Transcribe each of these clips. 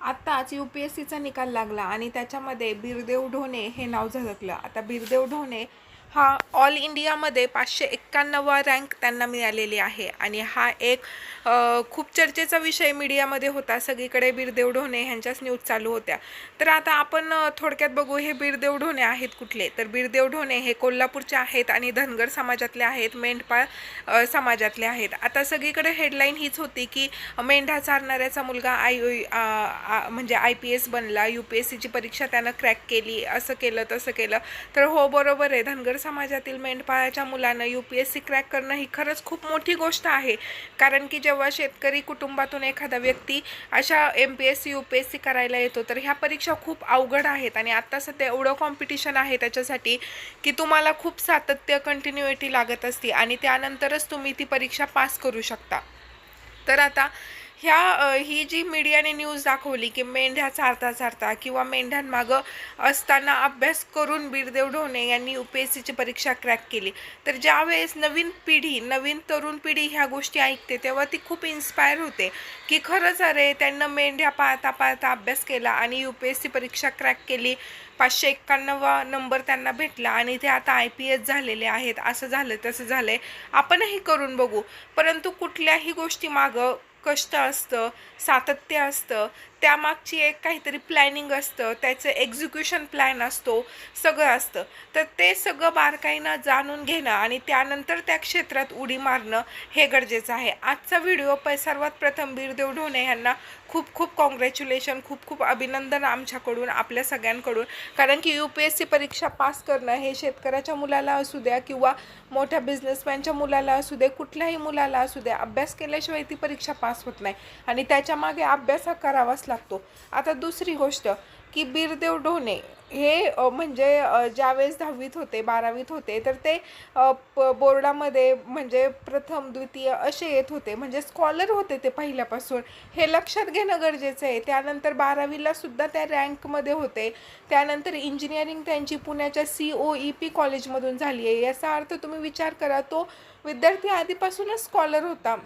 आत्ताच you P S सीचा निकाल लागला आणि त्याच्यामध्ये बिरदेव ढोणे हे नाव झळकलं. आता बिरदेव ढोणे हा ऑल इंडियामध्ये पाचशे एक्क्याण्णवा रँक त्यांना मिळालेली आहे. आणि हा एक खूप चर्चेचा विषय मीडियामध्ये होता. सगळीकडे बिरदेव ढोणे ह्यांच्याच न्यूज चालू होत्या. तर आता आपण थोडक्यात बघू हे बिरदेव ढोणे आहेत कुठले? तर बिरदेव ढोणे हे कोल्हापूरचे आहेत आणि धनगर समाजातले आहेत मेंढपाळ समाजातले आहेत. आता सगळीकडे हेडलाईन हीच होती की मेंढा चारणाऱ्याचा मुलगा आय म्हणजे आय पी एस बनला. यू पी एस सीची परीक्षा त्यानं क्रॅक केली. असं केलं तसं केलं. तर हो बरोबर आहे. धनगर समाजातील मेंढपाळाच्या मुलानं U P S C crack करणं ही खरंच खूप मोठी गोष्ट आहे. कारण की जेव्हा शेतकरी कुटुंबातून एखादा व्यक्ती अशा M P S C U P S C करायला येतो तर ह्या परीक्षा खूप अवघड आहेत. आणि आत्ता सध्या एवढं कॉम्पिटिशन आहे त्याच्यासाठी की तुम्हाला खूप सातत्य कंटिन्युएटी लागत असते आणि त्यानंतरच तुम्ही ती परीक्षा पास करू शकता. तर आता ह्या ही जी मीडियाने न्यूज दाखवली की मेंढ्या चारता चारता किंवा मेंढ्यांमागं असताना अभ्यास करून बिरदेव ढोणे यांनी यू पी एस सीची परीक्षा क्रॅक केली. तर ज्यावेळेस नवीन पिढी नवीन तरुण पिढी ह्या गोष्टी ऐकते तेव्हा ती खूप इन्स्पायर होते की खरंच अरे त्यांना मेंढ्या पाळता पाळता अभ्यास केला आणि यू पी एस सी परीक्षा क्रॅक केली. पाचशे एक्क्याण्णवा नंबर त्यांना भेटला आणि ते आता आय पी एस झालेले आहेत. असं झालं तसं झालं आहे आपणही करून बघू. परंतु कुठल्याही गोष्टी मागं कष्ट असतं सातत्य असतं त्यामागची एक काहीतरी प्लॅनिंग असतं त्याचं एक्झिक्युशन प्लॅन असतो सगळं असतं. तर ते सगळं बारकाईनं जाणून घेणं आणि त्यानंतर त्या क्षेत्रात उडी मारणं हे गरजेचं आहे. आजचा व्हिडिओ प सर्वात प्रथम बीरदेव ढोणे यांना खूप खूप कॉंग्रॅच्युलेशन खूप खूप अभिनंदन आमच्याकडून आपल्या सगळ्यांकडून. कारण की यू पी एस सी परीक्षा पास करणं हे शेतकऱ्याच्या मुलाला असू द्या किंवा मोठ्या बिझनेसमॅनच्या मुलाला असू दे कुठल्याही मुलाला असू द्या अभ्यास केल्याशिवाय ती परीक्षा पास होत नाही. आणि त्याच्यामागे अभ्यास हा करावाच लागतो. आता दुसरी गोष्ट की बीरदेव ढोणे हे म्हणजे ज्यावेळेस दहावीत होते बारावीत होते तर ते प बोर्डामध्ये म्हणजे प्रथम द्वितीय असे येत होते. म्हणजे स्कॉलर होते ते पहिल्यापासून. हे लक्षात घेणं गरजेचं आहे. त्यानंतर बारावीला सुद्धा त्या रँकमध्ये होते. त्यानंतर इंजिनिअरिंग त्यांची पुण्याच्या सी ओ ई पी कॉलेजमधून झाली आहे. याचा अर्थ तुम्ही विचार करा तो विद्यार्थी आधीपासूनच स्कॉलर होता.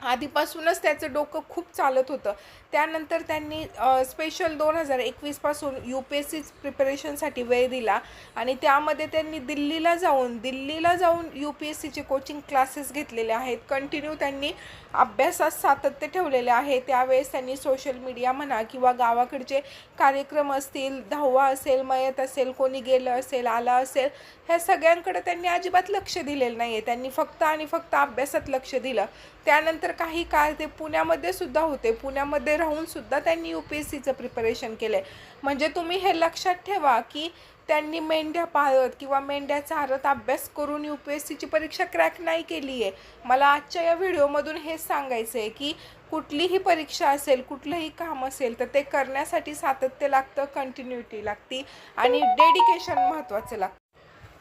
आधीपासूनच त्याचं डोकं खूप चालत होतं. त्यानंतर त्यांनी स्पेशल दोन हजार एकवीसपासून यू पी एस सी प्रिपरेशनसाठी वेळ दिला आणि त्यामध्ये त्यांनी दिल्लीला जाऊन दिल्लीला जाऊन यू पी एस सीचे कोचिंग क्लासेस घेतलेले आहेत. कंटिन्यू त्यांनी अभ्यासात सातत्य ठेवलेले आहे. त्यावेळेस त्यांनी सोशल मीडिया म्हणा किंवा गावाकडचे कार्यक्रम असतील धावा असेल मयत असेल कोणी गेलं असेल आलं असेल ह्या सगळ्यांकडे त्यांनी अजिबात लक्ष दिलेलं नाही आहे त्यांनी फक्त आणि फक्त अभ्यासात लक्ष दिलं. त्यानंतर काही काळ ते पुण्यामध्ये सुद्धा होते. पुण्यामध्ये राहून सुद्धा त्यांनी यू पी एस सीचं प्रिपरेशन केलं आहे म्हणजे तुम्ही हे लक्षात ठेवा की त्यांनी मेंढ्या पाळत किंवा मेंढ्या चारत अभ्यास करून यू पी एस सीची परीक्षा क्रॅक नाही केली आहे मला आजच्या या व्हिडिओमधून हेच सांगायचं आहे की कुठलीही परीक्षा असेल कुठलंही काम असेल तर ते करण्यासाठी सातत्य लागतं कंटिन्युटी लागती आणि डेडिकेशन महत्त्वाचं लागतं.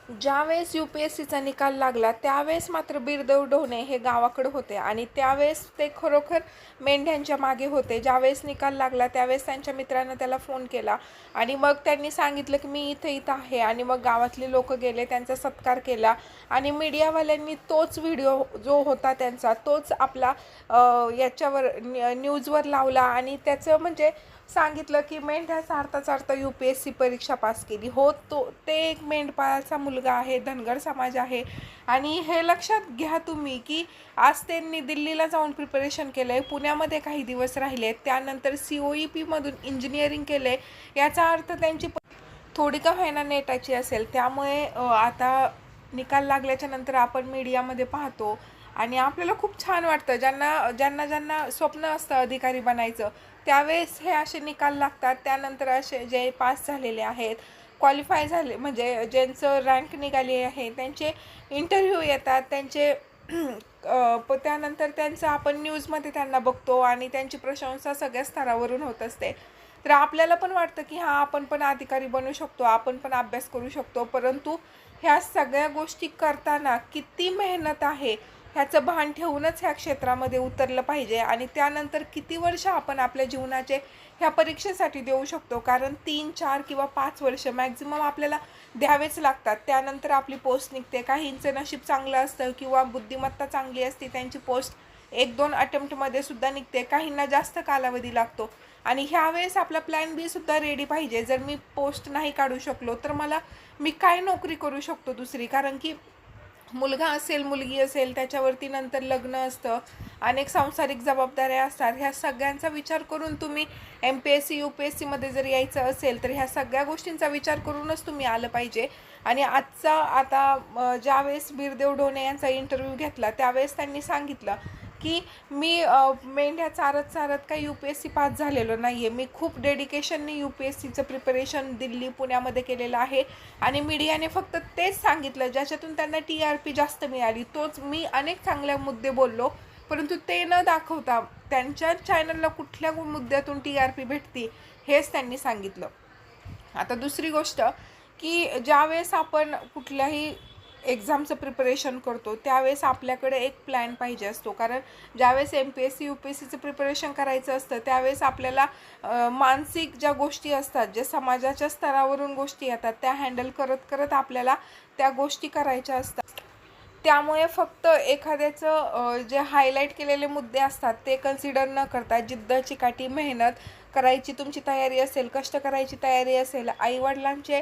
ज्यावेळेस यू पी एस सीचा निकाल लागला त्यावेळेस मात्र बिरदेव ढोणे हे गावाकडे होते आणि त्यावेळेस ते खरोखर मेंढ्यांच्या मागे होते. ज्यावेळेस निकाल लागला त्यावेळेस त्यांच्या मित्रानं त्याला फोन केला आणि मग त्यांनी सांगितलं की मी इथं इथं आहे आणि मग गावातले लोक गेले त्यांचा सत्कार केला आणि मीडियावाल्यांनी तोच व्हिडिओ जो होता त्यांचा तोच आपला याच्यावर न्यूजवर लावला आणि त्याचं म्हणजे सांगितलं की मेंढ्या चारता चारता यू पी एस सी परीक्षा पास केली. हो तो ते एक मेंढपाळाचा मुलगा आहे धनगर समाज आहे. आणि हे लक्षात घ्या तुम्ही की आज त्यांनी दिल्लीला जाऊन प्रिपरेशन केलं आहे पुण्यामध्ये काही दिवस राहिले त्यानंतर सी ओ ई पीमधून इंजिनिअरिंग केलं आहे याचा अर्थ त्यांची थोडी का व्हायना नेटाची असेल. त्यामुळे आता निकाल लागल्याच्या नंतर आपण मीडियामध्ये पाहतो आणि आपल्याला खूप छान वाटतं. ज्यांना ज्यांना ज्यांना स्वप्न असतं अधिकारी बनायचं त्यावेळेस हे असे निकाल लागतात. त्यानंतर असे जे पास झालेले आहेत क्वालिफाय झाले म्हणजे ज्यांचं रँक निघाली आहे त्यांचे इंटरव्ह्यू येतात त्यांचे प त्यानंतर त्यांचं आपण न्यूजमध्ये त्यांना बघतो आणि त्यांची प्रशंसा सगळ्या स्तरावरून होत असते. तर आपल्याला पण वाटतं की हां आपण पण अधिकारी बनू शकतो आपण पण अभ्यास करू शकतो. परंतु ह्या सगळ्या गोष्टी करताना किती मेहनत आहे ह्याचं भान ठेवूनच ह्या क्षेत्रामध्ये उतरलं पाहिजे आणि त्यानंतर किती वर्ष आपण आपल्या जीवनाचे ह्या परीक्षेसाठी देऊ शकतो? कारण तीन चार किंवा पाच वर्ष मॅक्झिमम आपल्याला द्यावेच लागतात. त्यानंतर आपली पोस्ट निघते. काहींचं नशीब चांगलं असतं किंवा बुद्धिमत्ता चांगली असते त्यांची पोस्ट एक दोन अटेम्प्टमध्ये सुद्धा निघते. काहींना जास्त कालावधी लागतो. आणि ह्यावेळेस आपला प्लॅन बी सुद्धा रेडी पाहिजे. जर मी पोस्ट नाही काढू शकलो तर मला मी काय नोकरी करू शकतो दुसरी? कारण की मुलगा असेल मुलगी असेल त्याच्यावरती नंतर लग्न असतं. अनेक सांसारिक जबाबदाऱ्या असतात. ह्या सगळ्यांचा विचार करून तुम्ही M P S C U P S सीमध्ये जर यायचं असेल तर ह्या सगळ्या गोष्टींचा विचार करूनच तुम्ही आलं पाहिजे. आणि आजचा आता ज्यावेळेस बिरदेव ढोणे यांचा इंटरव्ह्यू घेतला त्यावेळेस त्यांनी सांगितलं की मी मेंढ्या चारत चारत काही U P S C pass झालेलो नाही आहे मी खूप डेडिकेशनने यू पी एस सीचं प्रिपरेशन दिल्ली पुण्यामध्ये केलेलं आहे. आणि मीडियाने फक्त तेच सांगितलं ज्याच्यातून त्यांना टी आर पी जास्त मिळाली. तोच मी अनेक चांगल्या मुद्दे बोललो परंतु ते न दाखवता त्यांच्या चॅनलला कुठल्या मुद्द्यातून टी आर पी भेटती हेच त्यांनी सांगितलं. आता दुसरी गोष्ट की ज्यावेळेस आपण कुठल्याही एक्झामचं प्रिपरेशन करतो त्यावेळेस आपल्याकडे एक प्लॅन पाहिजे असतो. कारण ज्यावेळेस M P S C U P S सीचं प्रिपरेशन करायचं असतं त्यावेळेस आपल्याला मानसिक ज्या गोष्टी असतात ज्या समाजाच्या स्तरावरून गोष्टी येतात त्या हँडल करत करत आपल्याला त्या गोष्टी करायच्या असतात. त्यामुळे फक्त एखाद्याचं जे हायलाईट केलेले मुद्दे असतात ते कन्सिडर न करता जिद्द चिकाटी मेहनत करायची तुमची तयारी असेल कष्ट करायची तयारी असेल आईवडिलांचे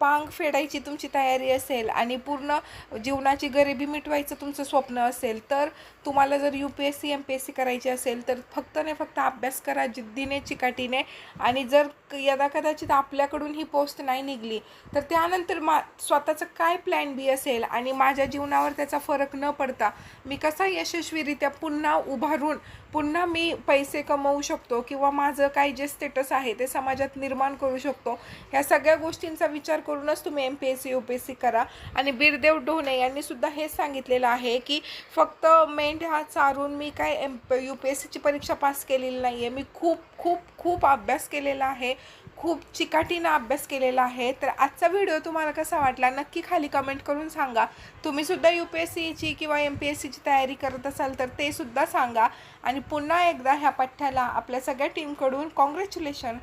पांग फेडायची तुमची तयारी असेल आणि पूर्ण जीवनाची गरिबी मिटवायचं तुमचं स्वप्न असेल तर तुम्हाला जर U P S C M P S C करायची असेल तर फक्त ने फक्त अभ्यास करा जिद्दीने चिकाटीने आणि जर क- यदा कदाचित आपल्याकडून ही पोस्ट नाही निघली तर त्यानंतर मा स्वतःचं काय प्लॅन बी असेल आणि माझ्या जीवनावर त्याचा फरक न पडता मी कसा यशस्वीरित्या पुन्हा उभारून पुन्हा मी पैसे कमवू शकतो किंवा माझं काही जे स्टेटस आहे ते समाजात निर्माण करू शकतो. ह्या सगळ्या गोष्टींचा विचार करूनच तुम्ही M P S C U P S C करा. आणि बिरदेव ढोणे यांनी सुद्धा हेच सांगितलेलं आहे की फक्त मेंढ्या चारून मी काय एम यू पी एस सीची परीक्षा पास केलेली नाही आहे मी खूप खूप खूप अभ्यास केलेला आहे. खूप चिकाटीनं अभ्यास केलेला आहे. तर आजचा व्हिडिओ तुम्हाला कसा वाटला नक्की खाली कमेंट करून सांगा. तुम्हीसुद्धा यू पी एस सीची किंवा एम पी एस सीची तयारी करत असाल तर ते सुद्धा सांगा. आणि पुन्हा एकदा ह्या पठ्ठ्याला आपल्या सगळ्या टीमकडून कॉंग्रॅच्युलेशन